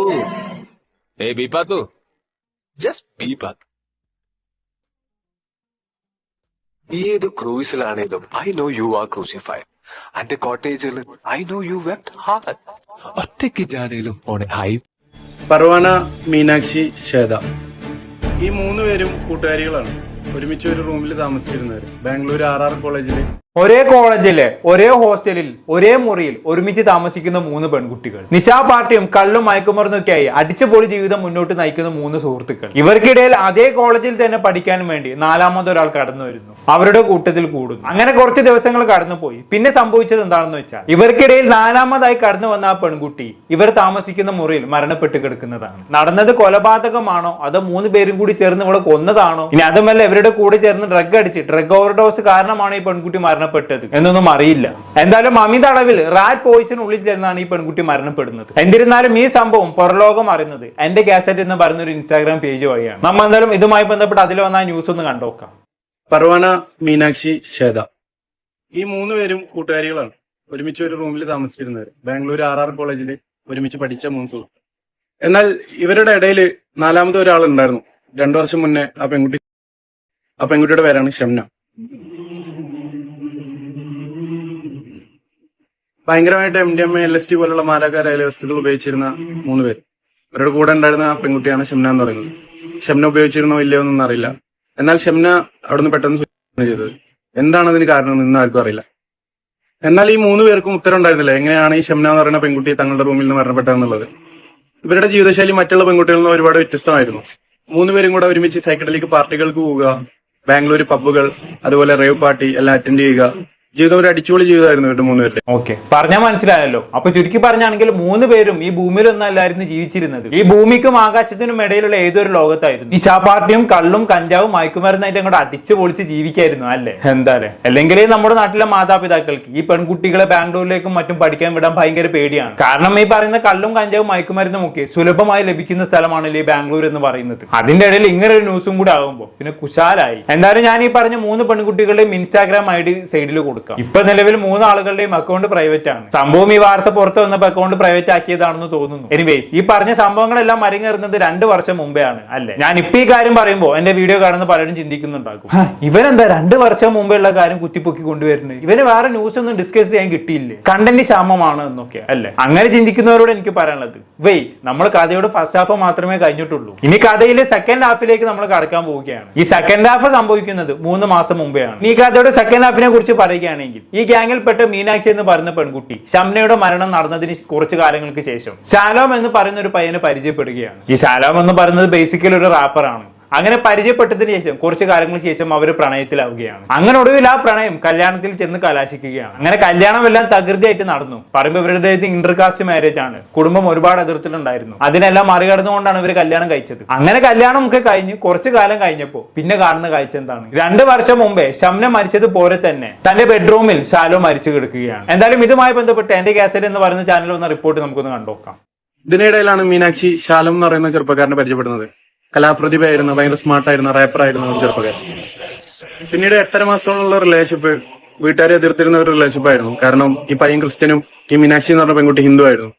പാത്തു ഏ ബി പാത്തു ജസ്റ്റ് ഒരു പാത്തു ഏത് ക്രൂസിലാണേലും I know you are crucified എന്റെ കോട്ടേജിൽ ഐ നോ യു വെപ്റ്റ് ഒറ്റയ്ക്ക് ഓണെ ഹൈ പർവാന മീനാക്ഷി ശ്വേത. ഈ മൂന്ന് പേരും കൂട്ടുകാരികളാണ്. ഒരുമിച്ച് ഒരു റൂമിൽ താമസിച്ചിരുന്നവർ ബാംഗ്ലൂർ ആർ ആർ കോളേജിൽ ഒരേ കോളേജിലെ ഒരേ ഹോസ്റ്റലിൽ ഒരേ മുറിയിൽ ഒരുമിച്ച് താമസിക്കുന്ന മൂന്ന് പെൺകുട്ടികൾ. നിശാ പാർട്ടിയും കള്ളും മയക്കുമരുന്നൊക്കെയായി അടിച്ചുപൊളി ജീവിതം മുന്നോട്ട് നയിക്കുന്ന മൂന്ന് സുഹൃത്തുക്കൾ. ഇവർക്കിടയിൽ അതേ കോളേജിൽ തന്നെ പഠിക്കാൻ വേണ്ടി നാലാമതൊരാൾ കടന്നു വരുന്നു. അവരുടെ കൂട്ടത്തിൽ കൂടുന്നു. അങ്ങനെ കുറച്ച് ദിവസങ്ങൾ കടന്നുപോയി. പിന്നെ സംഭവിച്ചത് എന്താണെന്ന് വെച്ചാൽ ഇവർക്കിടയിൽ നാലാമതായി കടന്നു വന്ന ആ പെൺകുട്ടി ഇവർ താമസിക്കുന്ന മുറിയിൽ മരണപ്പെട്ട് കിടക്കുന്നതാണ്. നടന്നത് കൊലപാതകമാണോ? അതോ മൂന്ന് പേരും കൂടി ചേർന്ന് ഇവിടെ കൊന്നതാണോ? ഇനി അതുമല്ല ഇവരുടെ കൂടെ ചേർന്ന് ഡ്രഗ് അടിച്ച് ഡ്രഗ് ഓവർഡോസ് കാരണമാണ് ഈ പെൺകുട്ടി മരണപ്പെട്ടത്. എന്നൊന്നും അറിയില്ല. എന്തായാലും അമിത അളവിൽ റാറ്റ് പോയിസൺ ഉള്ളിൽ ചെന്നാണ് ഈ പെൺകുട്ടി മരണപ്പെടുന്നത്. എന്നിരുന്നാലും ഈ സംഭവം പുറലോകം അറിയുന്നത് എന്റെ കാസറ്റ് എന്ന് പറയുന്ന ഒരു ഇൻസ്റ്റാഗ്രാം പേജ് വഴിയാണ്. നമ്മൾ എന്തായാലും ഇതുമായി ബന്ധപ്പെട്ട് അതിൽ വന്ന ന്യൂസ് ഒന്ന് കണ്ടോക്കാം പർവാന മീനാക്ഷി ശ്വേത. ഈ മൂന്ന് പേരും കൂട്ടുകാരികളാണ്. ഒരുമിച്ച് ഒരു റൂമിൽ താമസിച്ചിരുന്നത് ബാംഗ്ലൂർ ആർ ആർ കോളേജിൽ ഒരുമിച്ച് പഠിച്ച മൂന്ന് സുഹൃത്ത് എന്നാൽ ഇവരുടെ ഇടയിൽ നാലാമത്തെ ഒരാളുണ്ടായിരുന്നു. രണ്ടു വർഷം മുന്നേ ആ പെൺകുട്ടി ആ പെൺകുട്ടിയുടെ പേരാണ് ഷംന. ഭയങ്കരമായിട്ട് M D M A L S T പോലുള്ള മാരകാരായ വസ്തുക്കൾ ഉപയോഗിച്ചിരുന്ന മൂന്ന് പേര്. അവരുടെ കൂടെ ഉണ്ടായിരുന്ന ആ പെൺകുട്ടിയാണ് ഷംന എന്ന് പറയുന്നത്. ഷംന ഉപയോഗിച്ചിരുന്നോ ഇല്ലയോ എന്നൊന്നും അറിയില്ല. എന്നാൽ ഷംന അവിടുന്ന് പെട്ടെന്ന് ചെയ്തത് എന്താണ് അതിന് കാരണം എന്ന് ആർക്കും അറിയില്ല. എന്നാൽ ഈ മൂന്ന് പേർക്കും ഉത്തരം ഉണ്ടായിരുന്നില്ല. എങ്ങനെയാണ് ഈ ഷംന എന്ന് പറയുന്ന പെൺകുട്ടി തങ്ങളുടെ റൂമിൽ നിന്ന് മരണപ്പെട്ടതെന്നുള്ളത് ഇവരുടെ ജീവിതശൈലി മറ്റുള്ള പെൺകുട്ടികളിൽ നിന്ന് ഒരുപാട് വ്യത്യസ്തമായിരുന്നു. മൂന്ന് പേരും കൂടെ ഒരുമിച്ച് സൈക്കിളിലേക്ക് പാർട്ടികൾക്ക് പോവുക ബാംഗ്ലൂർ പബ്ബുകൾ അതുപോലെ റേവ് പാർട്ടി എല്ലാം അറ്റൻഡ് ചെയ്യുക ജീവിതം ഒരു അടിച്ചുപൊളി ജീവിതമായിരുന്നു ഇവരുടെ മൂന്ന് പേരുടെ ഓക്കെ. പറഞ്ഞാൽ മനസ്സിലായല്ലോ. അപ്പൊ ചുരുക്കി പറഞ്ഞാണെങ്കിൽ മൂന്ന് പേരും ഈ ഭൂമിയിൽ അല്ലായിരുന്നു ജീവിച്ചിരുന്നത്. ഈ ഭൂമിക്കും ആകാശത്തിനും ഇടയിലുള്ള ഏതൊരു ലോകത്തായിരുന്നു? ഈ പാർട്ടിയും കള്ളും കഞ്ചാവും മയക്കുമരുന്നായിട്ട് അങ്ങോട്ട് അടിച്ചു പൊളിച്ച് ജീവിക്കായിരുന്നു അല്ലേ? എന്തായാലും അല്ലെങ്കിൽ നമ്മുടെ നാട്ടിലെ മാതാപിതാക്കൾക്ക് ഈ പെൺകുട്ടികളെ ബാംഗ്ലൂരിലേക്കും മറ്റും പഠിക്കാൻ വിടാൻ ഭയങ്കര പേടിയാണ്. കാരണം ഈ പറയുന്ന കള്ളും കഞ്ചാവും മയക്കുമരുന്നും ഒക്കെ സുലഭമായി ലഭിക്കുന്ന സ്ഥലമാണല്ലോ ഈ ബാംഗ്ലൂർ എന്ന് പറയുന്നത്. അതിന്റെ ഇടയിൽ ഇങ്ങനെ ഒരു ന്യൂസും കൂടെ ആകുമ്പോൾ പിന്നെ കുശാലായി. എന്തായാലും ഞാൻ ഈ പറഞ്ഞ മൂന്ന് പെൺകുട്ടികളുടെയും ഇൻസ്റ്റാഗ്രാം ഐ ഡി സൈഡിൽ കൊടുക്കാം. ഇപ്പൊ നിലവിൽ മൂന്ന് ആളുകളുടെയും അക്കൗണ്ട് പ്രൈവറ്റ് ആണ്. സംഭവം ഈ വാർത്ത പുറത്ത് വന്നപ്പോൾ അക്കൗണ്ട് പ്രൈവറ്റ് ആക്കിയതാണെന്ന് തോന്നുന്നു. എനിവേസ് ഈ പറഞ്ഞ സംഭവങ്ങളെല്ലാം മരങ്ങേറുന്നത് രണ്ട് വർഷം മുമ്പേ ആണ് അല്ലെ? ഞാൻ ഇപ്പൊ ഈ കാര്യം പറയുമ്പോൾ എന്റെ വീഡിയോ കാണുന്ന പലരും ചിന്തിക്കുന്നുണ്ടാകും. "ഹ, ഇവരെന്താ രണ്ട് വർഷം മുമ്പേ ഉള്ള കാര്യം കുത്തിപ്പൊക്കി കൊണ്ടുവരുന്നത്? ഇവന് വേറെ ന്യൂസ് ഒന്നും ഡിസ്കസ് ചെയ്യാൻ കിട്ടിയില്ലേ? കണ്ടന്റ് ക്ഷാമമാണ് എന്നൊക്കെ അല്ലെ? അങ്ങനെ ചിന്തിക്കുന്നവരോട് എനിക്ക് പറയാനുള്ളത് വെയ് നമ്മൾ കഥയുടെ ഫസ്റ്റ് ഹാഫ് മാത്രമേ കഴിഞ്ഞിട്ടുള്ളൂ. ഇനി കഥയിലെ സെക്കൻഡ് ഹാഫിലേക്ക് നമ്മൾ കടക്കാൻ പോവുകയാണ്. ഈ സെക്കൻഡ് ഹാഫ് സംഭവിക്കുന്നത് മൂന്ന് മാസം മുമ്പെയാണ്. ഈ കഥയുടെ സെക്കൻഡ് ഹാഫിനെ കുറിച്ച് പറയുകയാണെങ്കിൽ ഈ ഗ്യാങ്ങിൽപ്പെട്ട മീനാക്ഷി എന്ന് പറയുന്ന പെൺകുട്ടി ഷംനയുടെ മരണം നടന്നതിന് കുറച്ച് കാലങ്ങൾക്ക് ശേഷം. ശാലോം എന്ന് പറയുന്ന ഒരു പയ്യനെ പരിചയപ്പെടുകയാണ്. ഈ ശാലോം എന്ന് പറയുന്നത് ബേസിക്കലി ഒരു റാപ്പറാണ് അങ്ങനെ പരിചയപ്പെട്ടതിന് ശേഷം കുറച്ച് കാലങ്ങൾക്ക് ശേഷം അവർ പ്രണയത്തിലാവുകയാണ്. അങ്ങനെ ഒടുവിൽ ആ പ്രണയം കല്യാണത്തിൽ ചെന്ന് കലാശിക്കുകയാണ്. അങ്ങനെ കല്യാണം എല്ലാം തകൃതിയായിട്ട് നടന്നു. പറയുമ്പോൾ ഇവരുടെ ഇന്റർകാസ്റ്റ് മാരേജ് ആണ്. കുടുംബം ഒരുപാട് അതിർത്തിലുണ്ടായിരുന്നു അതിനെല്ലാം മറികടന്നുകൊണ്ടാണ് ഇവർ കല്യാണം കഴിച്ചത്. അങ്ങനെ കല്യാണം ഒക്കെ കഴിഞ്ഞ് കുറച്ച് കാലം കഴിഞ്ഞപ്പോൾ പിന്നെ കാണുന്ന കാഴ്ച എന്താണ്? രണ്ട് വർഷം മുമ്പേ ശംന മരിച്ചത് പോലെ തന്നെ തന്റെ ബെഡ്റൂമിൽ ശാലോ മരിച്ചു കിടക്കുകയാണ്. എന്തായാലും ഇതുമായി ബന്ധപ്പെട്ട് എന്റെ കാസറ്റ് എന്ന് പറയുന്ന ചാനൽ വന്ന റിപ്പോർട്ട് നമുക്കൊന്ന് കണ്ടോക്കാം ഇതിനിടയിലാണ് മീനാക്ഷി ശാലം എന്ന് പറയുന്ന ചെറുപ്പക്കാരനെ പരിചയപ്പെടുന്നത്. കലാപ്രതിഭയായിരുന്നു ഭയങ്കര സ്മാർട്ടായിരുന്നു റാപ്പർ ആയിരുന്നു ചെറുപ്പക്കാരൻ. പിന്നീട് എട്ടര മാസത്തോളമുള്ള റിലേഷൻഷിപ്പ് വീട്ടുകാരെ എതിർത്തിരുന്ന ഒരു റിലേഷൻഷിപ്പ് ആയിരുന്നു. കാരണം ഈ പയ്യൻ ക്രിസ്ത്യനും ഈ മീനാക്ഷി എന്ന് പറഞ്ഞ പെൺകുട്ടി ഹിന്ദു ആയിരുന്നു.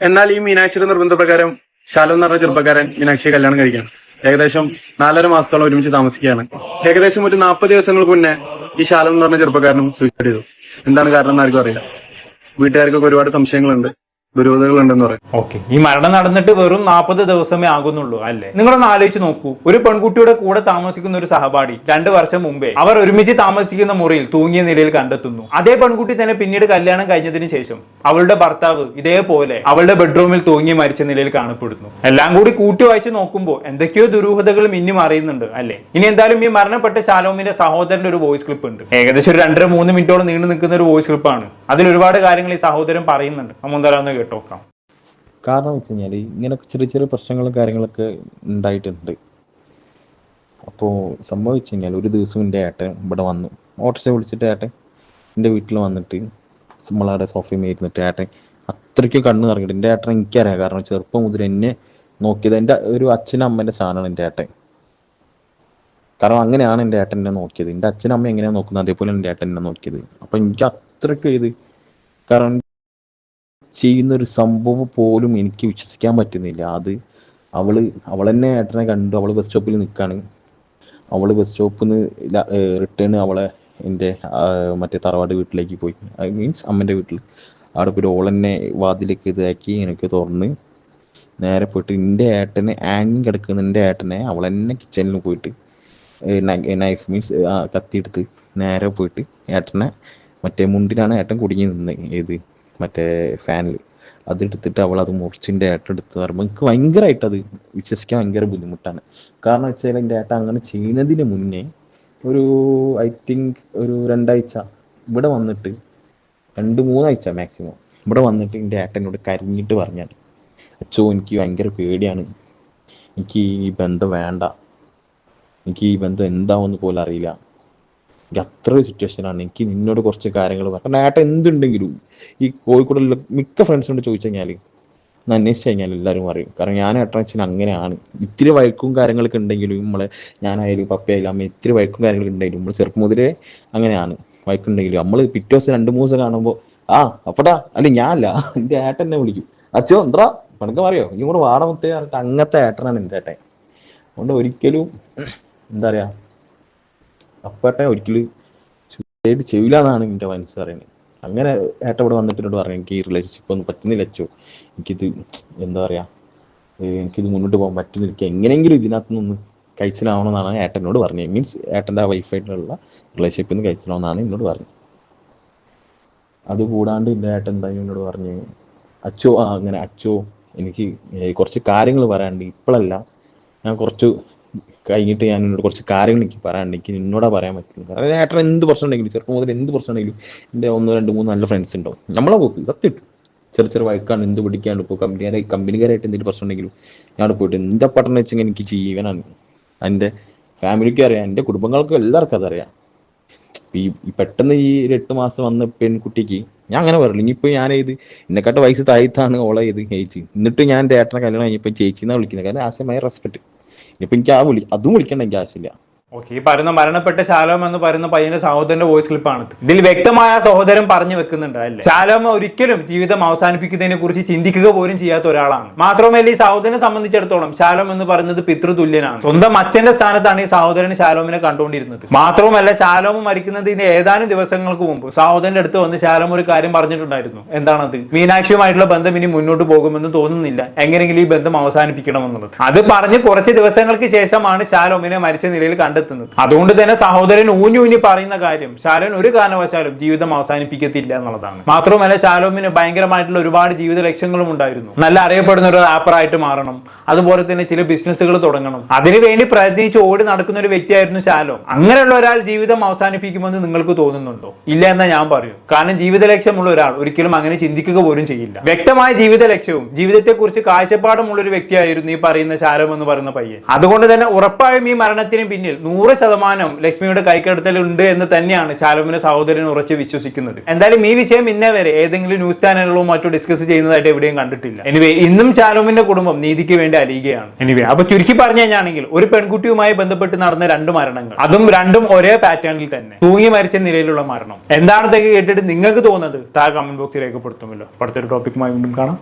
എന്നാൽ ഈ മീനാക്ഷിയുടെ നിർബന്ധപ്രകാരം ശാലം എന്ന് പറഞ്ഞ ചെറുപ്പക്കാരൻ മീനാക്ഷിയെ കല്യാണം കഴിക്കുകയാണ്. ഏകദേശം നാലര മാസത്തോളം ഒരുമിച്ച് താമസിക്കുകയാണ്. ഏകദേശം ഒരു നാൽപ്പത് ദിവസങ്ങൾക്ക് മുന്നേ ഈ ശാലം എന്ന് പറഞ്ഞ ചെറുപ്പക്കാരനും സൂയിസൈഡ് ചെയ്തു. എന്താണ് കാരണം എന്ന് ആർക്കും അറിയില്ല. വീട്ടുകാർക്കൊക്കെ ഒരുപാട് സംശയങ്ങളുണ്ട്. ദുരൂഹതകളുണ്ടെന്ന് പറയും. ഓക്കെ ഈ മരണം നടന്നിട്ട് വെറും നാൽപ്പത് ദിവസമേ ആകുന്നുള്ളൂ അല്ലേ? നിങ്ങളൊന്ന് ആലോചിച്ച് നോക്കൂ. ഒരു പെൺകുട്ടിയുടെ കൂടെ താമസിക്കുന്ന ഒരു സഹപാഠി രണ്ടു വർഷം മുമ്പേ അവർ ഒരുമിച്ച് താമസിക്കുന്ന മുറിയിൽ തൂങ്ങിയ നിലയിൽ കണ്ടെത്തുന്നു. അതേ പെൺകുട്ടി തന്നെ പിന്നീട് കല്യാണം കഴിഞ്ഞതിന് ശേഷം അവളുടെ ഭർത്താവ് ഇതേപോലെ അവളുടെ ബെഡ്റൂമിൽ തൂങ്ങി മരിച്ച നിലയിൽ കാണപ്പെടുന്നു. എല്ലാം കൂടി കൂട്ടി വായിച്ച് നോക്കുമ്പോൾ എന്തൊക്കെയോ ദുരൂഹതകളും ഇനിയും അറിയുന്നുണ്ട് അല്ലേ? ഇനി എന്തായാലും ഈ മരണപ്പെട്ട ശാലോമിന്റെ സഹോദരന്റെ ഒരു വോയിസ് ക്ലിപ്പ് ഉണ്ട്. ഏകദേശം ഒരു രണ്ടര മൂന്ന് മിനിറ്റോളം നീണ്ടു നിൽക്കുന്ന ഒരു വോയിസ് ക്ലിപ്പാണ് അതിൽ ഒരുപാട് കാര്യങ്ങൾ ഈ സഹോദരൻ പറയുന്നുണ്ട്. നമ്മൾ എന്തായാലും കേട്ടോക്കാം. കാരണം വെച്ച് കഴിഞ്ഞാൽ ഇങ്ങനെ ചെറിയ ചെറിയ പ്രശ്നങ്ങളും കാര്യങ്ങളൊക്കെ ഉണ്ടായിട്ടുണ്ട്. അപ്പോൾ സംഭവിച്ചു കഴിഞ്ഞാൽ ഒരു ദിവസം എന്റെ ഏട്ടൻ ഇവിടെ വന്നു. ഓട്ടോറിക്ഷ വിളിച്ചിട്ട് ഏട്ടൻ എന്റെ വീട്ടിൽ വന്നിട്ട് നമ്മളവിടെ സോഫയിൽ ഇരുന്നിട്ട് ഏട്ടൻ അത്രയ്ക്ക് കണ്ണ് നിറഞ്ഞിട്ട് എന്റെ ഏട്ടൻ എനിക്കറിയാം. കാരണം ചെറുപ്പം മുതൽ എന്നെ നോക്കിയത് എന്റെ ഒരു അച്ഛനും അമ്മേന്റെ സാധനമാണ് എന്റെ ഏട്ടൻ. കാരണം അങ്ങനെയാണ് എന്റെ ഏട്ടൻ എന്നെ നോക്കിയത്. എന്റെ അച്ഛനും അമ്മ എങ്ങനെയാണ് നോക്കുന്നത്? അതേപോലെ എന്റെ ഏട്ടൻ എന്നെ നോക്കിയത്. അപ്പം എനിക്ക് അത്രയ്ക്ക് ഇത് കാരണം ചെയ്യുന്ന ഒരു സംഭവം പോലും എനിക്ക് വിശ്വസിക്കാൻ പറ്റുന്നില്ല. അത് അവൾ അവൾ തന്നെ ഏട്ടനെ കണ്ടു. അവൾ ബസ് സ്റ്റോപ്പിൽ നിൽക്കുകയാണ് അവൾ ബസ് സ്റ്റോപ്പിൽ നിന്ന് റിട്ടേൺ അവളെ എന്റെ മറ്റേ തറവാട് വീട്ടിലേക്ക് പോയി. ഐ മീൻസ് അമ്മന്റെ വീട്ടിൽ അവിടെ പോയി ഓൾ തന്നെ വാതിലേക്ക് ഇതാക്കി എനിക്ക് തുറന്ന് നേരെ പോയിട്ട് എന്റെ ഏട്ടനെ ആങ്ങി കിടക്കുന്ന എന്റെ ഏട്ടനെ അവൾ തന്നെ കിച്ചണിൽ പോയിട്ട് നൈഫ് മീൻസ് കത്തിയെടുത്ത് നേരെ പോയിട്ട് ഏട്ടനെ മറ്റേ മുണ്ടിലാണ് ഏട്ടൻ കുടുങ്ങി നിന്ന് ഏത് മറ്റേ ഫാനിൽ അതെടുത്തിട്ട് അവൾ അത് മുറിച്ചിന്റെ ഏട്ട എടുത്ത് പറയുമ്പോൾ എനിക്ക് ഭയങ്കരമായിട്ട് അത് വിശ്വസിക്കാൻ ഭയങ്കര ബുദ്ധിമുട്ടാണ്. കാരണം വെച്ചാൽ എന്റെ ഏട്ട അങ്ങനെ ചെയ്യുന്നതിന് മുന്നേ ഒരു ഐ തിങ്ക് ഒരു രണ്ടാഴ്ച ഇവിടെ വന്നിട്ട് രണ്ട് മൂന്നാഴ്ച മാക്സിമം ഇവിടെ വന്നിട്ട് എന്റെ ഏട്ടനോട് കരിഞ്ഞിട്ട് പറഞ്ഞാണ് അച്ഛോ എനിക്ക് ഭയങ്കര പേടിയാണ്. എനിക്ക് ഈ ബന്ധം വേണ്ട. എനിക്ക് ഈ ബന്ധം എന്താവുമെന്ന് പോലും അറിയില്ല. എനിക്ക് അത്ര ഒരു സിറ്റുവേഷനാണ് എനിക്ക് നിന്നോട് കുറച്ച് കാര്യങ്ങൾ പറയാം കാരണം എന്തുണ്ടെങ്കിലും ഈ കോഴിക്കോടുള്ള മിക്ക ഫ്രണ്ട്സിനോട് ചോദിച്ചു കഴിഞ്ഞാൽ ഒന്ന് കഴിഞ്ഞാൽ എല്ലാവരും അറിയും കാരണം ഞാൻ ഏട്ടൻ അച്ഛൻ അങ്ങനെയാണ്. ഇത്തിരി വഴക്കും കാര്യങ്ങളൊക്കെ ഉണ്ടെങ്കിലും നമ്മളെ ഞാനായാലും പപ്പയായാലും അമ്മ ഇത്തിരി വഴക്കും കാര്യങ്ങളൊക്കെ ഉണ്ടെങ്കിലും നമ്മൾ ചെറുപ്പം മുതലേ അങ്ങനെയാണ്. വഴക്കുണ്ടെങ്കിലും നമ്മൾ പിറ്റേ ദിവസം രണ്ട് മൂന്ന് ദിവസം കാണുമ്പോൾ ആ അപ്പടാ. അല്ല ഞാനല്ല. എന്റെ ഏട്ടൻ എന്നെ വിളിക്കും. അച്ഛോ എന്താ? പണക്ക് പറയോ ഇനി കൂടെ പറഞ്ഞിട്ട് അങ്ങനത്തെ ഏട്ടനാണ് എന്റെ ഏട്ടൻ. അതുകൊണ്ട് ഒരിക്കലും എന്താ പറയാ അപ്പേട്ടെ ഒരിക്കലും ചുറ്റായിട്ട് ചെയ്യില്ല എന്നാണ് എന്റെ മനസ്സ് പറയുന്നത്. അങ്ങനെ ഏട്ട ഇവിടെ വന്നിട്ട് പറഞ്ഞു എനിക്ക് ഈ റിലേഷൻഷിപ്പ് ഒന്നും പറ്റുന്നില്ല അച്ചോ. എനിക്കിത് എന്താ പറയാ എനിക്കിത് മുന്നോട്ട് പോകാൻ പറ്റുന്നില്ല. എനിക്ക് എങ്ങനെയെങ്കിലും ഇതിനകത്ത് നിന്ന് കഴിച്ചിലാവണമെന്നാണ് ഏട്ടനോട് പറഞ്ഞത്. മീൻസ് ഏട്ടന്റെ ആ വൈഫായിട്ടുള്ള റിലേഷൻഷിപ്പിൽ നിന്ന് കഴിച്ചിലാവണമെന്നാണ് എന്നോട് പറഞ്ഞത്. അതുകൂടാണ്ട് എന്റെ ഏട്ടൻ എന്തായാലും എന്നോട് പറഞ്ഞു അച്ചോ ആ അങ്ങനെ അച്ചോ എനിക്ക് കുറച്ച് കാര്യങ്ങൾ പറയാനുണ്ട്. ഇപ്പോഴല്ല ഞാൻ കുറച്ച് കഴിഞ്ഞിട്ട് ഞാൻ എന്നോട് കുറച്ച് കാര്യങ്ങൾ എനിക്ക് പറയാനുണ്ട്. എനിക്ക് നിന്നോടാ പറയാൻ പറ്റുള്ളൂ. കാരണം ഏട്ടൻ എന്ത് പ്രശ്നം ഉണ്ടെങ്കിലും ചെറുപ്പം മുതൽ എന്ത് പ്രശ്നം ഉണ്ടെങ്കിലും എന്റെ ഒന്ന് രണ്ട് മൂന്ന് നല്ല ഫ്രണ്ട്സ് ഉണ്ടാവും. നമ്മളെ പോക്ക് സത്യം ചെറിയ ചെറിയ വഴക്കാണ് എന്ത് പിടിക്കാണ്ട് ഇപ്പോൾ കമ്പനിക്കാരെ കമ്പനിക്കാരായിട്ട് എന്തെങ്കിലും പ്രശ്നം ഉണ്ടെങ്കിലും ഞാൻ പോയിട്ട് എന്താ പട്ടണം വെച്ചെങ്കിൽ എനിക്ക് ജീവനാണ്. എന്റെ ഫാമിലിക്ക് അറിയാം എന്റെ കുടുംബങ്ങൾക്കും എല്ലാവർക്കും അതറിയാം. ഈ പെട്ടെന്ന് ഈ ഒരു എട്ട് മാസം വന്ന പെൺകുട്ടിക്ക് ഞാൻ അങ്ങനെ പറയില്ല ഇനിയിപ്പോൾ ഞാൻ ഇത് എന്നെക്കാട്ട് വയസ്സ് താഴത്താണ് ഓളെ ഇത് ചേച്ചി എന്നിട്ട് ഞാൻ എന്റെ ഏട്ടനെ കല്യാണം കഴിഞ്ഞപ്പോൾ ചേച്ചി എന്നാണ് വിളിക്കുന്നത്. കാരണം ആസ് എ മൈ റെസ്പെക്ട് ഇനിയിപ്പോ എനിക്ക് ആ വിളി അതും വിളിക്കേണ്ട എനിക്ക് ആവശ്യമില്ല. ഓക്കെ ഈ പറയുന്ന മരണപ്പെട്ട ശാലോം എന്ന് പറയുന്ന പയ്യന്റെ സഹോദരന്റെ വോയിസ് ക്ലിപ്പാണ് ഇതിൽ വ്യക്തമായ സഹോദരൻ പറഞ്ഞു വെക്കുന്നുണ്ട് അല്ലേ? ശാലോമ ഒരിക്കലും ജീവിതം അവസാനിപ്പിക്കുന്നതിനെ കുറിച്ച് ചിന്തിക്കുക പോലും ചെയ്യാത്ത ഒരാളാണ്. മാത്രമല്ല ഈ സഹോദരനെ സംബന്ധിച്ചിടത്തോളം ശാലോം എന്ന് പറയുന്നത് പിതൃതുല്യനാണ്. സ്വന്തം അച്ഛന്റെ സ്ഥാനത്താണ് ഈ സഹോദരൻ ശാലോമിനെ കണ്ടുകൊണ്ടിരുന്നത്. മാത്രവുമല്ല ശാലോമ മരിക്കുന്നതിന് ഏതാനും ദിവസങ്ങൾക്ക് മുമ്പ് സഹോദരന്റെ അടുത്ത് വന്ന് ശാലോം ഒരു കാര്യം പറഞ്ഞിട്ടുണ്ടായിരുന്നു. എന്താണത്? മീനാക്ഷിയുമായിട്ടുള്ള ബന്ധം ഇനി മുന്നോട്ട് പോകുമെന്ന് തോന്നുന്നില്ല. എങ്ങനെയെങ്കിലും ഈ ബന്ധം അവസാനിപ്പിക്കണമെന്നുള്ളത്. അത് പറഞ്ഞ് കുറച്ച് ദിവസങ്ങൾക്ക് ശേഷമാണ് ശാലോമിനെ മരിച്ച നിലയിൽ കണ്ടെത്തുന്നത് അതുകൊണ്ട് തന്നെ സഹോദരൻ ഊഞ്ഞു ഊഞ്ഞു പറയുന്ന കാര്യം ശാലൻ ഒരു കാരണവശാലും ജീവിതം അവസാനിപ്പിക്കത്തില്ല എന്നുള്ളതാണ്. മാത്രമല്ല ശാലോമിന് ഭയങ്കരമായിട്ടുള്ള ഒരുപാട് ജീവിത ലക്ഷ്യങ്ങളും ഉണ്ടായിരുന്നു. നല്ല അറിയപ്പെടുന്ന ഒരു റാപ്പറായിട്ട് മാറണം. അതുപോലെ തന്നെ ചില ബിസിനസ്സുകൾ തുടങ്ങണം. അതിനുവേണ്ടി പ്രയത്നിച്ച് ഓടി നടക്കുന്ന ഒരു വ്യക്തിയായിരുന്നു ശാലോ. അങ്ങനെയുള്ള ഒരാൾ ജീവിതം അവസാനിപ്പിക്കുമെന്ന് നിങ്ങൾക്ക് തോന്നുന്നുണ്ടോ? ഇല്ല എന്നാ ഞാൻ പറയൂ. കാരണം ജീവിത ലക്ഷ്യമുള്ള ഒരാൾ ഒരിക്കലും അങ്ങനെ ചിന്തിക്കുക പോലും ചെയ്യില്ല. വ്യക്തമായ ജീവിത ലക്ഷ്യവും ജീവിതത്തെക്കുറിച്ച് കാഴ്ചപ്പാടുമുള്ള ഒരു വ്യക്തിയായിരുന്നു ഈ പറയുന്ന ശാലോ എന്ന് പറയുന്ന പയ്യൻ. അതുകൊണ്ട് തന്നെ ഉറപ്പായും ഈ മരണത്തിന് പിന്നിൽ നൂറ് ശതമാനം ലക്ഷ്മിയുടെ കൈക്കടത്തൽ ഉണ്ട് എന്ന് തന്നെയാണ് ശാലോമിന്റെ സഹോദരൻ ഉറച്ച് വിശ്വസിക്കുന്നത്. എന്തായാലും ഈ വിഷയം ഇന്നേ വരെ ഏതെങ്കിലും ന്യൂസ് ചാനലുകളോ മറ്റോ ഡിസ്കസ് ചെയ്യുന്നതായിട്ട് എവിടെയും കണ്ടിട്ടില്ല. എനിവേ ഇന്നും ശാലോമിന്റെ കുടുംബം നീതിക്ക് വേണ്ടി അലിയുകയാണ്. എനിവേ അപ്പൊ ചുരുക്കി പറഞ്ഞു കഴിഞ്ഞാണെങ്കിൽ ഒരു പെൺകുട്ടിയുമായി ബന്ധപ്പെട്ട് നടന്ന രണ്ട് മരണങ്ങൾ. അതും രണ്ടും ഒരേ പാറ്റേണിൽ തന്നെ. തൂങ്ങി മരിച്ച നിലയിലുള്ള മരണം. എന്താണെന്നൊക്കെ കേട്ടിട്ട് നിങ്ങൾക്ക് തോന്നുന്നത് താഴെ കമന്റ് ബോക്സിൽ രേഖപ്പെടുത്തുമല്ലോ. അടുത്തൊരു ടോപ്പിക്കുമായി വീണ്ടും കാണാം.